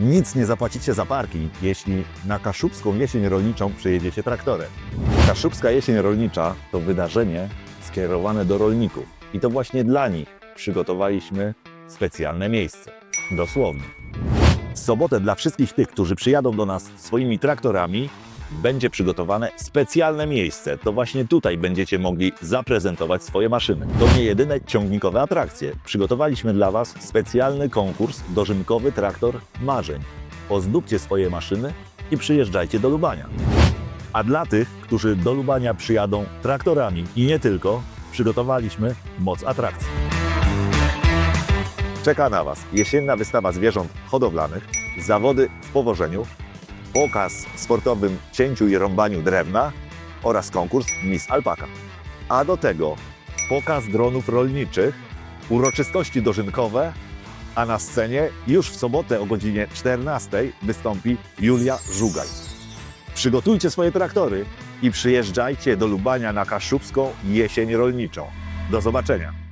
Nic nie zapłacicie za parking, jeśli na Kaszubską Jesień Rolniczą przyjedziecie traktorem. Kaszubska Jesień Rolnicza to wydarzenie skierowane do rolników i to właśnie dla nich przygotowaliśmy specjalne miejsce. Dosłownie. W sobotę dla wszystkich tych, którzy przyjadą do nas swoimi traktorami, będzie przygotowane specjalne miejsce. To właśnie tutaj będziecie mogli zaprezentować swoje maszyny. To nie jedyne ciągnikowe atrakcje. Przygotowaliśmy dla Was specjalny konkurs dożynkowy traktor marzeń. Ozdóbcie swoje maszyny i przyjeżdżajcie do Lubania. A dla tych, którzy do Lubania przyjadą traktorami i nie tylko, przygotowaliśmy moc atrakcji. Czeka na Was jesienna wystawa zwierząt hodowlanych, zawody w powożeniu, pokaz w sportowym cięciu i rąbaniu drewna oraz konkurs Miss Alpaka. A do tego pokaz dronów rolniczych, uroczystości dożynkowe, a na scenie już w sobotę o godzinie 14 wystąpi Julia Żugaj. Przygotujcie swoje traktory i przyjeżdżajcie do Lubania na Kaszubską Jesień Rolniczą. Do zobaczenia!